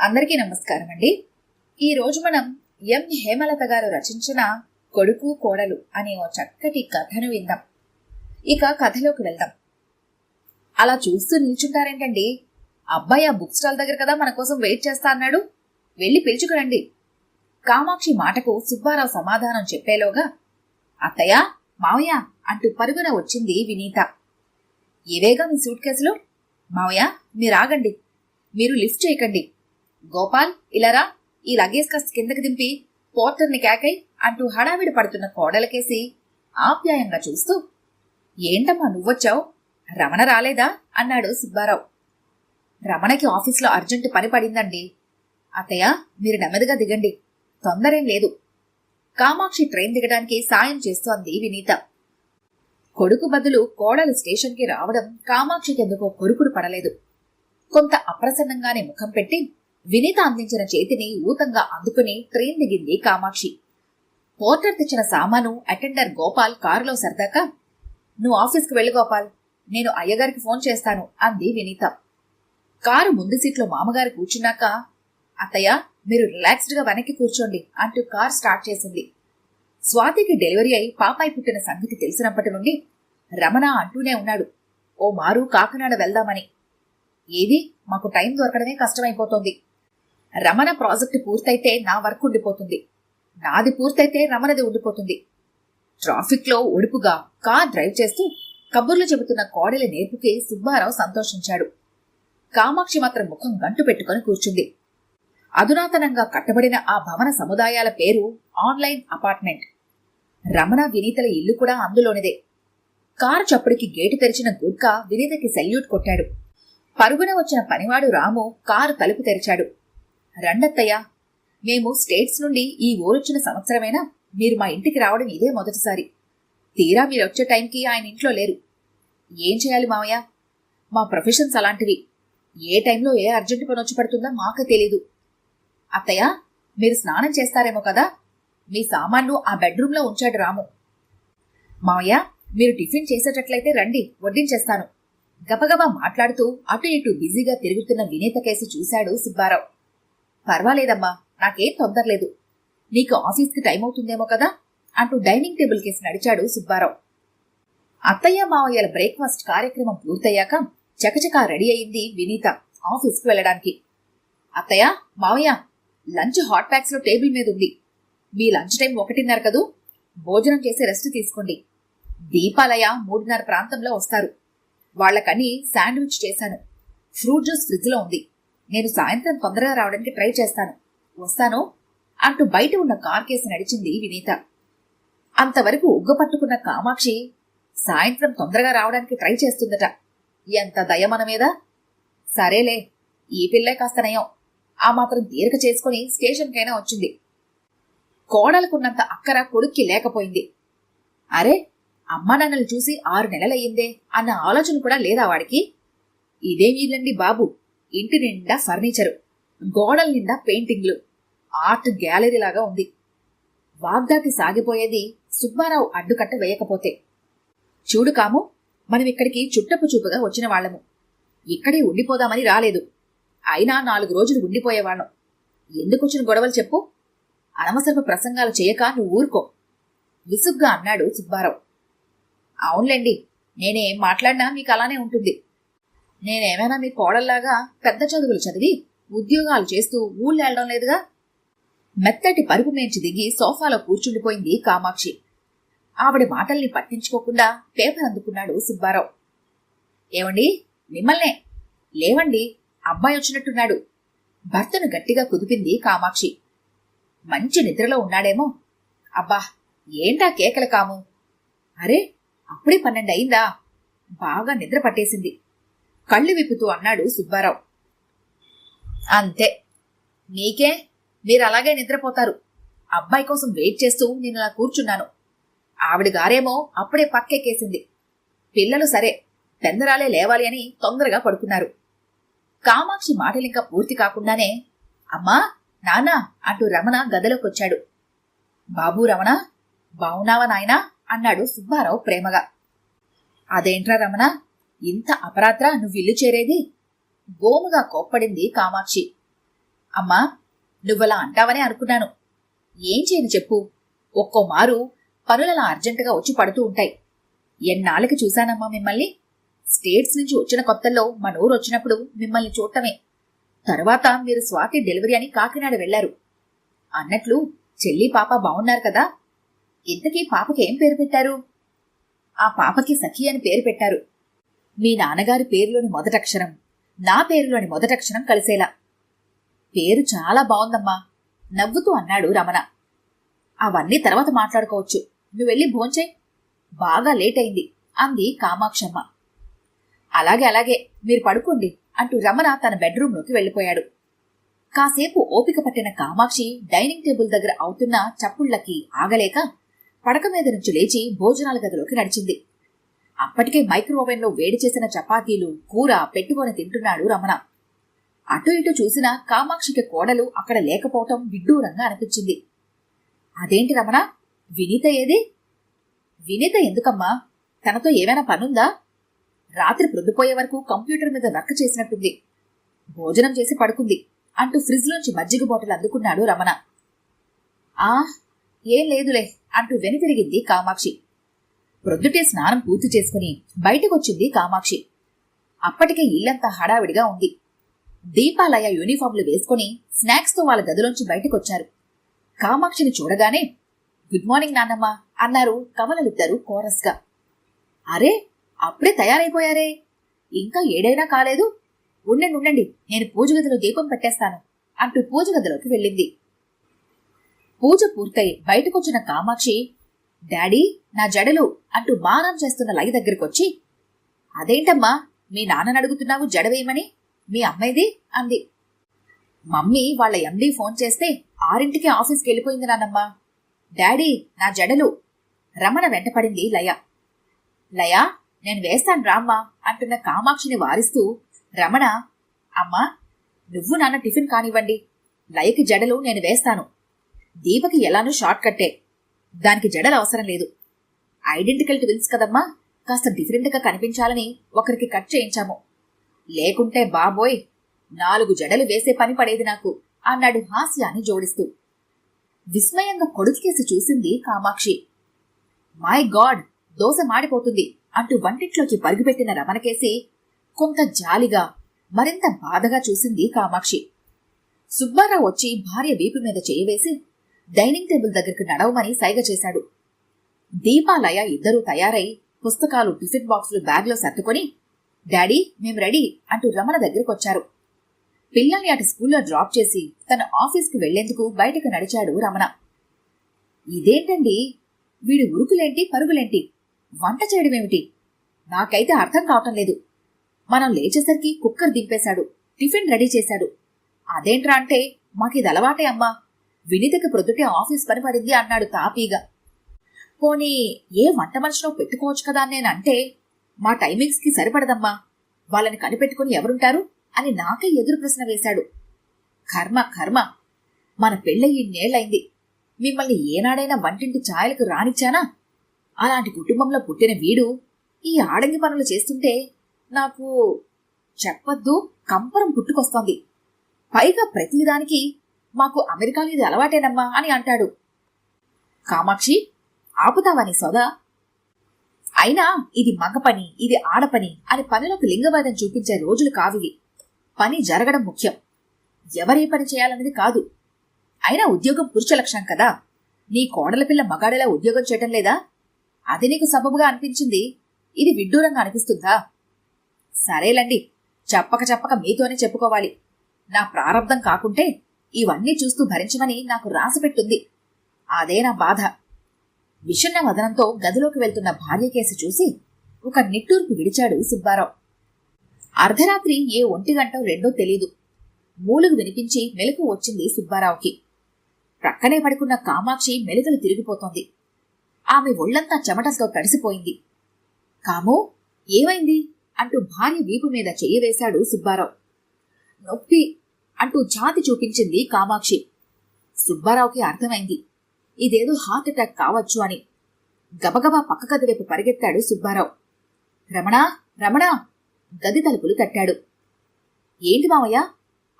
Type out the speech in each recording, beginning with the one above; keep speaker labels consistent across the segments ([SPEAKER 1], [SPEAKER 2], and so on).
[SPEAKER 1] అందరికీ నమస్కారం అండి. ఈ రోజు మనం ఎం. హేమలత గారు రచించిన కొడుకు కోడలు అనే ఓ చక్కటి కథను విందాం. ఇక కథలోకి వెళ్దాం. అలా చూస్తూ నిల్చుంటారేంటండి? అబ్బాయి ఆ బుక్ స్టాల్ దగ్గర కదా మన కోసం వెయిట్ చేస్తా అన్నాడు. వెళ్ళి పిలుచుకురండి. కామాక్షి మాటకు సుబ్బారావు సమాధానం చెప్పేలోగా అత్తయ్య మావయ్య అంటూ పరుగున వచ్చింది వినీత. ఇవేగా మీ సూట్ కేసులు? మావయ్య మీరు ఆగండి. మీరు లిఫ్ట్ చేయకండి. గోపాల్ ఇలారా ఈ లగేజ్ కాస్త కిందకి దింపి పోర్టర్ని కేకై అంటూ హడావిడి పడుతున్న కోడలకేసి ఆప్యాయంగా చూస్తూ ఏంటమ్మా నువ్వొచ్చావు? రమణ రాలేదా? అన్నాడు సుబ్బారావు. రమణకి ఆఫీస్లో అర్జెంటు పని పడిందండి. అత్తయ్య మీరు నెమ్మదిగా దిగండి. తొందరేం లేదు. కామాక్షి ట్రైన్ దిగడానికి సాయం చేస్తోంది వినీత. కొడుకు బదులు కోడలు స్టేషన్కి రావడం కామాక్షికి ఎందుకో కొరుకుడు పడలేదు. కొంత అప్రసన్నంగానే ముఖం పెట్టి వినీత అందించిన చేతిని ఊతంగా అందుకుని ట్రైన్ దిగింది కామాక్షి. పోర్టర్ తెచ్చిన సామాను అటెండర్ గోపాల్ కారులో సర్దాక నువ్వు ఆఫీస్కి వెళ్ళి గోపాల్ నేను అయ్యగారికి ఫోన్ చేస్తాను అంది వినీత. కారు ముందు సీట్లో మామగారు కూర్చున్నాక అత్తయ్య మీరు రిలాక్స్డ్గా వెనక్కి కూర్చోండి అంటూ కార్ స్టార్ట్ చేసింది. స్వాతికి డెలివరీ అయి పాపాయి పుట్టిన సంగతి తెలిసినప్పటి నుండి రమణ అంటూనే ఉన్నాడు ఓ మారు కాకినాడ వెళ్దామని. ఏది? మాకు టైం దొరకడమే కష్టమైపోతోంది. రమణ ప్రాజెక్టు పూర్తయితే నా వర్క్ ఉండిపోతుంది. నాది పూర్తయితే రమణది ఉండిపోతుంది. ట్రాఫిక్లో ఒడుపుగా కార్ డ్రైవ్ చేస్తూ కబుర్లు చెబుతున్న కోడెల నేర్పుకి సుబ్బారావు సంతోషించాడు. కామాక్షి మాత్రం ముఖం గంటు పెట్టుకుని కూర్చుంది. అధునాతనంగా కట్టబడిన ఆ భవన సముదాయాల పేరు ఆన్లైన్ అపార్ట్మెంట్. రమణ వినీతల ఇల్లు కూడా అందులోనిదే. కారు చప్పుడికి గేటు తెరిచిన గుర్కా వినీతకి సెల్యూట్ కొట్టాడు. పరుగున వచ్చిన పనివాడు రాము కారు తలుపు తెరిచాడు. రండత్తయ్య మేము స్టేట్స్ నుండి ఈ ఊరొచ్చిన సంవత్సరమైనా? మీరు మా ఇంటికి రావడం ఇదే మొదటిసారి. తీరా మీరు వచ్చే టైంకి ఆయన ఇంట్లో లేరు. ఏం చేయాలి మావయ్య? మా ప్రొఫెషన్స్ అలాంటివి. ఏ టైంలో ఏ అర్జెంట్ పని వచ్చి పడుతుందో మాకు తెలీదు. అత్తయ్య మీరు స్నానం చేస్తారేమో కదా? మీ సామాన్లు ఆ బెడ్రూమ్లో ఉంచాడు రాము. మావయ్య మీరు టిఫిన్ చేసేటట్లయితే రండి వడ్డించేస్తాను. గబగబా మాట్లాడుతూ అటు ఇటు బిజీగా తిరుగుతున్న వినేత కేసి చూశాడు సుబ్బారావు. పర్వాలేదమ్మా నాకేం తొందరలేదు. నీకు ఆఫీస్కి టైం అవుతుందేమో కదా? అంటూ డైనింగ్ టేబుల్ కేసి నడిచాడు సుబ్బారావు. అత్తయ్య మావయ్యల బ్రేక్ఫాస్ట్ కార్యక్రమం పూర్తయ్యాక చకచకా రెడీ అయింది వినీత ఆఫీస్కి వెళ్ళడానికి. అత్తయ్య మావయ్య లంచ్ హాట్ ప్యాక్స్లో టేబుల్ మీద ఉంది. మీ లంచ్ టైం ఒకటిన్నర కదూ? భోజనం చేసి రెస్ట్ తీసుకోండి. దీపాలయ మూడున్నర ప్రాంతంలో వస్తారు. వాళ్ళకని శాండ్విచ్ చేశాను. ఫ్రూట్ జ్యూస్ ఫ్రిడ్జ్లో ఉంది. నేను సాయంత్రం తొందరగా రావడానికి ట్రై చేస్తాను. వస్తాను? అంటూ బయట ఉన్న కార్ కేసు నడిచింది వినీత. అంతవరకు ఉగ్గ పట్టుకున్న కామాక్షి సాయంత్రం తొందరగా రావడానికి ట్రై చేస్తుందట. ఎంత దయ మన మీద? సరేలే ఈ పిల్లే కాస్త నయం. ఆ మాత్రం తీరిక చేసుకుని స్టేషన్కైనా వచ్చింది. కోడలకున్నంత అక్కర కొడుక్కి లేకపోయింది. అరే అమ్మా నాన్నలు చూసి ఆరు నెలలయ్యిందే అన్న ఆలోచన కూడా లేదా వాడికి? ఇదే వీళ్ళండి బాబు? ఇంటి నిండా ఫర్నిచరు గోడల నిండా పెయింటింగ్లు ఆర్ట్ గ్యాలరీ లాగా ఉంది. వాగ్దాటి సాగిపోయేది సుబ్బారావు అడ్డుకట్ట వేయకపోతే. చూడు కాము మనం ఇక్కడికి చుట్టపు చూపుగా వచ్చిన వాళ్ళము. ఇక్కడే ఉండిపోదామని రాలేదు. అయినా నాలుగు రోజులు ఉండిపోయేవాళ్ళం. ఎందుకొచ్చిన గొడవలు చెప్పు? అనవసరపు ప్రసంగాలు చేయక నువ్వు ఊరుకో. విసుగ్గా అన్నాడు సుబ్బారావు. అవునులేండి నేనేం మాట్లాడినా మీకు అలానే ఉంటుంది. నేనేమైనా మీ కోడల్లాగా పెద్ద చదువులు చదివి ఉద్యోగాలు చేస్తూ ఊళ్ళెళ్ళడం లేదుగా? మెత్తటి పరుపు మేంచి దిగి సోఫాలో కూర్చుండిపోయింది కామాక్షి. ఆవిడ మాటల్ని పట్టించుకోకుండా పేపర్ అందుకున్నాడు సుబ్బారావు. ఏమండి మిమ్మల్నే. లేవండి. అబ్బాయి వచ్చినట్టున్నాడు. భర్తను గట్టిగా కుదిపింది కామాక్షి. మంచి నిద్రలో ఉన్నాడేమో. అబ్బా ఏంటా కేకలు కాము? అరే అప్పుడే పన్నెండు అయిందా బాగా నిద్ర పట్టేసింది. కళ్ళు విప్పుతూ అన్నాడు సుబ్బారావు. అంతే. నీకే? మీరు అలాగే నిద్రపోతారు. అబ్బాయి కోసం వెయిట్ చేస్తూ నేను అలా కూర్చున్నాను. ఆవిడ గారేమో అప్పుడే పక్కెక్కేసింది. పిల్లలు సరే పెందరాలే లేవాలి అని తొందరగా పడుకున్నారు. కామాక్షి మాటలింకా పూర్తి కాకుండానే అమ్మా నానా అంటూ రమణ గదిలోకొచ్చాడు. బాబూ రమణ బావున్నావా నాయనా? అన్నాడు సుబ్బారావు ప్రేమగా. అదేంట్రా రమణ ఇంత అపరాత్ర నువ్విల్లు చేరేది? గోముగా కోప్పడింది కామాక్షి. అమ్మా నువ్వలా అంటావనే అనుకున్నాను. ఏం చేయను చెప్పు. ఒక్కో మారు పనులలా అర్జెంటుగా వచ్చి పడుతూ ఉంటాయి. ఎన్నాళ్ళకి చూశానమ్మా మిమ్మల్ని? స్టేట్స్ నుంచి వచ్చిన కొత్తల్లో మన ఊరు వచ్చినప్పుడు మిమ్మల్ని చూడటమే. తర్వాత మీరు స్వాతి డెలివరీ అని కాకినాడ వెళ్ళారు అన్నట్లు చెల్లి పాప బాగున్నారు కదా? ఇంతకీ పాపకి ఏం పేరు పెట్టారు? ఆ పాపకి సఖి అని పేరు పెట్టారు. మీ నాన్నగారి పేరులోని మొదటక్షరం నా పేరులోని మొదటక్షరం కలిసేలా. పేరు చాలా బాగుందమ్మా నవ్వుతూ అన్నాడు రమణ. అవన్నీ తర్వాత మాట్లాడుకోవచ్చు. నువ్వు వెళ్ళి భోంచేయ్ బాగా లేట్ అయింది అంది కామాక్షమ్మ. అలాగే అలాగే మీరు పడుకోండి అంటూ రమణ తన బెడ్రూంలోకి వెళ్ళిపోయాడు. కాసేపు ఓపిక పట్టిన కామాక్షి డైనింగ్ టేబుల్ దగ్గర అవుతున్న చప్పుళ్ళకి ఆగలేక పడక మీద నుంచి లేచి భోజనాల గదిలోకి నడిచింది. అప్పటికే మైక్రోవేవ్లో వేడి చేసిన చపాతీలు కూర పెట్టుకొని తింటున్నాడు రమణ. అటు ఇటు చూసిన కామాక్షికి కోడలు అక్కడ లేకపోవటం విడ్డూరంగా అనిపించింది. అదేంటి రమణ? వినీత ఏది? వినీత ఎందుకమ్మా? తనతో ఏమైనా పనుందా? రాత్రి ప్రొద్దుపోయే వరకు కంప్యూటర్ మీద వర్క్ చేసినట్టుంది. భోజనం చేసి పడుకుంది అంటూ ఫ్రిడ్జ్లోంచి మజ్జిగ బాటిల్ అందుకున్నాడు రమణ. ఆ ఏం లేదులే అంటూ వెనుతిరిగింది కామాక్షి. ప్రొద్దుటే స్నానం పూర్తి చేసుకుని బయటకొచ్చింది కామాక్షి. అప్పటికే ఇల్లంతా హడావిడిగా ఉంది. దీపాలయ యూనిఫామ్లు వేసుకుని స్నాక్స్తో వాళ్ళ గదిలోంచి బయటకొచ్చారు. కామాక్షిని చూడగానే గుడ్ మార్నింగ్ నాన్నమ్మ అన్నారు కమలలిద్దరూ కోరస్గా. అరే అప్పుడే తయారైపోయారే. ఇంకా ఏడైనా కాలేదు. ఉండండి ఉండండి నేను పూజ గదిలో దీపం పెట్టేస్తాను అంటూ పూజ గదిలోకి వెళ్ళింది. పూజ పూర్తయి బయటకొచ్చిన కామాక్షి డాడీ నా జడలు అంటూ మానం చేస్తున్న లయ దగ్గరికొచ్చి అదేంటమ్మా మీ నాన్నని అడుగుతున్నావు జడ వేయమని? మీ అమ్మాయిది? అంది. మమ్మీ వాళ్ళ ఎండీ ఫోన్ చేస్తే ఆరింటికి ఆఫీస్కి వెళ్ళిపోయింది నాన్నమ్మా. డాడీ నా జడలు. రమణ వెంటపడింది లయ. లయ నేను వేస్తాను రామ్మా అంటున్న కామాక్షిని వారిస్తూ రమణ అమ్మా నువ్వు నాన్న టిఫిన్ కానివ్వండి. లయకి జడలు నేను వేస్తాను. దీపకి ఎలానూ షార్ట్ కట్టే దానికి జడలు అవసరం లేదు. ఐడెంటికల్ ట్విన్స్ కదమ్మా. కాస్త డిఫరెంట్గా కనిపించాలని ఒకరికి కట్ చేయించాము. లేకుంటే బాబోయ్ నాలుగు జడలు వేసే పని పడేది నాకు అన్నాడు హాస్యాన్ని జోడిస్తూ. విస్మయంగా కొడుకేసి చూసింది కామాక్షి. మై గాడ్ దోశ మాడిపోతుంది అంటూ వంటిట్లోకి పరుగుపెట్టిన రమణకేసి కొంత జాలిగా మరింత బాధగా చూసింది కామాక్షి. సుబ్బారావు వచ్చి భార్య వీపు మీద చేయవేసి డైనింగ్ టేబుల్ దగ్గరికి నడవమని సైగ చేశాడు. దీపాలయ ఇద్దరూ తయారై పుస్తకాలు టిఫిన్ బాక్సులు బ్యాగ్లో సర్దుకొని డాడీ మేం రెడీ అంటూ రమణ దగ్గరకొచ్చారు. పిల్లల్ని అటు స్కూల్లో డ్రాప్ చేసి తన ఆఫీస్కి వెళ్ళేందుకు బయటకు నడిచాడు రమణ. ఇదేంటండి? వీడి ఉరుకులేంటి పరుగులేంటి? వంట చేయడమేమిటి? నాకైతే అర్థం కావటం లేదు. మనం లేచేసరికి కుక్కర్ దింపేశాడు. టిఫిన్ రెడీ చేశాడు. అదేంట్రా అంటే మాకిది అలవాటే అమ్మా. వినితకి ప్రొద్దుటే ఆఫీస్ పని పడింది అన్నాడు తాపీగా. పోనీ ఏ వంట మనిషినో పెట్టుకోవచ్చు కదా అని నేనంటే మా టైమింగ్స్కి సరిపడదమ్మా వాళ్ళని కనిపెట్టుకుని ఎవరుంటారు అని నాకే ఎదురు ప్రశ్న వేశాడు. కర్మ కర్మ మన పెళ్ళయి ఇన్నేళ్ళైంది మిమ్మల్ని ఏనాడైనా వంటింటి ఛాయలకు రానిచ్చానా? అలాంటి కుటుంబంలో పుట్టిన వీడు ఈ ఆడంగి పనులు చేస్తుంటే నాకు చెప్పద్దు కంపరం పుట్టుకొస్తోంది. పైగా ప్రతిదానికి మాకు అమెరికాలో ఇది అలవాటేనమ్మా అని అంటాడు. కామాక్షి ఆపుతావని సోదా? అయినా ఇది మగ పని ఇది ఆడపని అని పనులకు లింగవాదం చూపించే రోజులు కావివి పని జరగడం ముఖ్యం. ఎవరే పని చేయాలన్నది కాదు. అయినా ఉద్యోగం పురుష లక్ష్యం కదా. నీ కోడల పిల్ల మగాడేలా ఉద్యోగం చేయటం లేదా? అది నీకు సబబుగా అనిపించింది? ఇది విడ్డూరంగా అనిపిస్తుందా? సరేలండి చెప్పక చెప్పక మీతోనే చెప్పుకోవాలి. నా ప్రారంధం కాకుంటే ఇవన్నీ చూస్తూ భరించమని నాకు రాసిపెట్టుంది అదే నా బాధ. విషన్న వదనంతో గదిలోకి వెళ్తున్న భార్య కేసు చూసి ఒక నిట్టూర్పు విడిచాడు సుబ్బారావు. అర్ధరాత్రి ఏ ఒంటి గంట రెండో తెలీదు. మూలుగు వినిపించి మెలకు వచ్చింది సుబ్బారావుకి. ప్రక్కనే పడుకున్న కామాక్షి మెలుకలు తిరిగిపోతోంది. ఆమె ఒళ్ళంతా చెమటతో తడిసిపోయింది. కామో ఏమైంది? అంటూ భార్య వీపు మీద చెయ్యి వేశాడు సుబ్బారావు. నొప్పి అంటూ ఛాతి చూపించింది కామాక్షి. సుబ్బారావుకి అర్థమైంది. ఇదేదో హార్ట్ అటాక్ కావచ్చు అని. గబగబా పక్క గది వైపు పరిగెత్తాడు సుబ్బారావు. రమణ రమణ! గది తలుపులు తట్టాడు. ఏంటి మామయ్య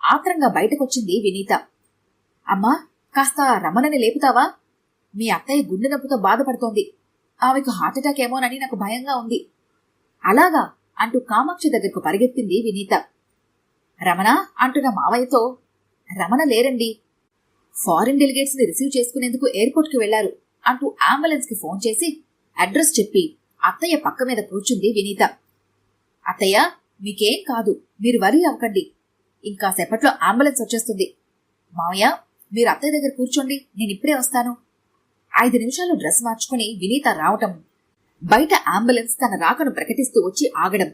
[SPEAKER 1] ఆత్రంగా బయటకొచ్చింది వినీత. అమ్మా కాస్త రమణని లేపుతావా? మీ అత్తయ్య గుండె నొప్పితో బాధపడుతోంది. ఆమెకు హార్ట్అటాక్ ఏమోనని నాకు భయంగా ఉంది. అలాగా అంటూ కామాక్షి దగ్గరకు పరిగెత్తింది వినీత. రమణ అంటున్న మావయ్యతో రమణ లేరండి. ఫారిన్ డెలిగేట్స్ని రిసీవ్ చేసుకునేందుకు ఎయిర్పోర్ట్కి వెళ్ళారు అంటూ అంబులెన్స్కి ఫోన్ చేసి అడ్రస్ చెప్పి అత్తయ్య పక్క మీద కూర్చుంది వినీత. అత్తయ్య మీకేం కాదు మీరు వరి అవ్వకండి ఇంకా సేపట్లో అంబులెన్స్ వచ్చేస్తుంది. మావయ్య మీరు అత్తయ్య దగ్గర కూర్చోండి నేను ఇప్పుడే వస్తాను. ఐదు నిమిషాలు డ్రెస్ మార్చుకుని వినీత రావటం బయట అంబులెన్స్ తన రాకను ప్రకటిస్తూ వచ్చి ఆగడం.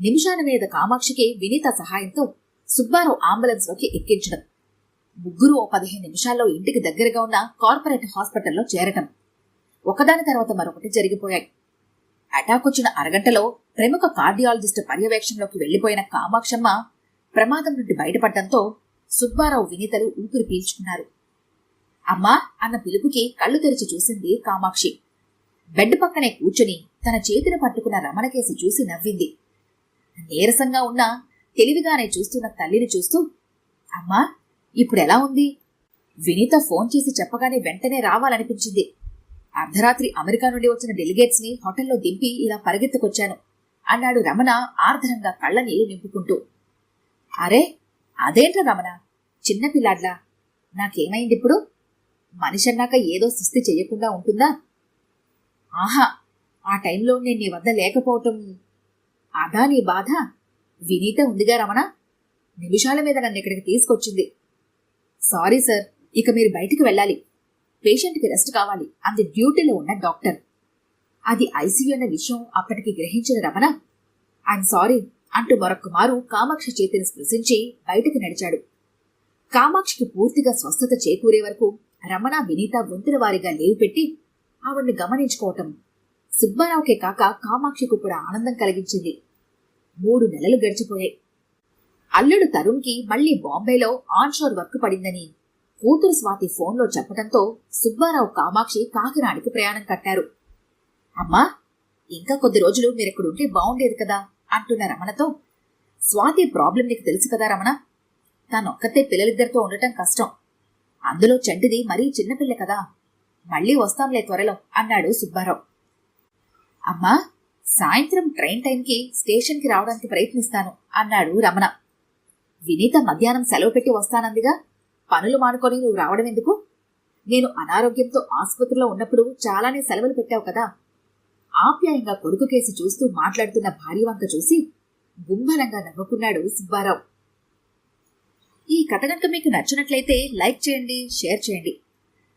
[SPEAKER 1] నిమిషాల మీద కామాక్షికి వినీత సహాయంతో సుబ్బారావు అంబులెన్స్లోకి ఎక్కించడం. ముగ్గురు ఓ పదిహేను నిమిషాల్లో ఇంటికి దగ్గరగా ఉన్న కార్పొరేట్ హాస్పిటల్లో చేరటం. ఒకదాని తర్వాత మరొకటి జరిగిపోయాయి. అటాక్ వచ్చిన అరగంటలో ప్రముఖ కార్డియాలజిస్ట్ పర్యవేక్షణలోకి వెళ్ళిపోయిన కామాక్షమ్మ ప్రమాదం నుండి బయటపడటంతో సుబ్బారావు వినీతలు ఊపిరి పీల్చుకున్నారు. అమ్మా! అన్న పిలుపుకి కళ్ళు తెరిచి చూసింది కామాక్షి. బెడ్ పక్కనే కూర్చుని తన చేతిని పట్టుకున్న రమణకేసి చూసి నవ్వింది. నీరసంగా ఉన్న తెలివిగానే చూస్తున్న తల్లిని చూస్తూ అమ్మా ఇప్పుడెలా ఉంది? వినీత ఫోన్ చేసి చెప్పగానే వెంటనే రావాలనిపించింది. అర్ధరాత్రి అమెరికా నుండి వచ్చిన డెలిగేట్స్ని హోటల్లో దింపి ఇలా పరిగెత్తుకొచ్చాను అన్నాడు రమణ ఆర్ద్రంగా కళ్ళ నీళ్ళు నింపుకుంటూ. అరే అదేంట్రా రమణ? చిన్నపిల్లాడ్లా నాకేమైంది ఇప్పుడు? మనిషి అన్నాక ఏదో సుస్థి చెయ్యకుండా ఉంటుందా? ఆహా ఆ టైంలో నేను నీ వద్ద లేకపోవటం అదా నీ బాధ? వినీత ఉందిగా రమణ. నిమిషాల మీద నన్ను ఇక్కడికి తీసుకొచ్చింది. సారీ సార్ ఇక మీరు బయటికి వెళ్ళాలి. పేషెంట్కి రెస్ట్ కావాలి. అంది డ్యూటీలో ఉన్న డాక్టర్. అది ఐసీయూ అన్న విషయం అప్పటికి గ్రహించిన రమణ. ఐఎమ్ సారీ అంటూ మరొక్క మారు కామాక్షి చేతిని స్పృశించి బయటకు నడిచాడు. కామాక్షికి పూర్తిగా స్వస్థత చేకూరే వరకు రమణ వినీత గొంతుల వారిగా లేవు పెట్టి ఆవిడ్ని గమనించుకోవటం సుబ్బారావుకే కాక కామాక్షికి కూడా ఆనందం కలిగించింది. మూడు నెలలు గడిచిపోయాయి. అల్లుడు తరుణ్కి మళ్ళీ బాంబేలో ఆన్షోర్ వర్క్ పడిందని కూతురు స్వాతి ఫోన్లో చెప్పడంతో సుబ్బారావు కామాక్షి కాకినాడికి ప్రయాణం కట్టారు. అమ్మా ఇంకా కొద్ది రోజులు మీరెక్కడుంటే బాగుండేది కదా అంటున్న రమణతో స్వాతి ప్రాబ్లం నీకు తెలుసు కదా రమణ తానొక్కతే పిల్లలిద్దరితో ఉండటం కష్టం. అందులో చంటిది మరీ చిన్నపిల్ల కదా. మళ్ళీ వస్తాంలే త్వరలో అన్నాడు సుబ్బారావు. అమ్మా సాయంత్రం ట్రైన్ టైంకి స్టేషన్కి రావడానికి ప్రయత్నిస్తాను అన్నాడు రమణ. వినీత మధ్యాహ్నం సెలవు పెట్టి వస్తానందిగా పనులు మానుకొని నువ్వు రావడం ఎందుకు? నేను అనారోగ్యంతో ఆసుపత్రిలో ఉన్నప్పుడు చాలానే సెలవులు పెట్టావు కదా. ఆప్యాయంగా కొడుకు కేసి చూస్తూ మాట్లాడుతున్న భార్య వంక చూసి గుంభనంగా నవ్వుకున్నాడు సుబ్బారావు. ఈ కథ కనుక మీకు నచ్చినట్లయితే లైక్ చేయండి షేర్ చేయండి.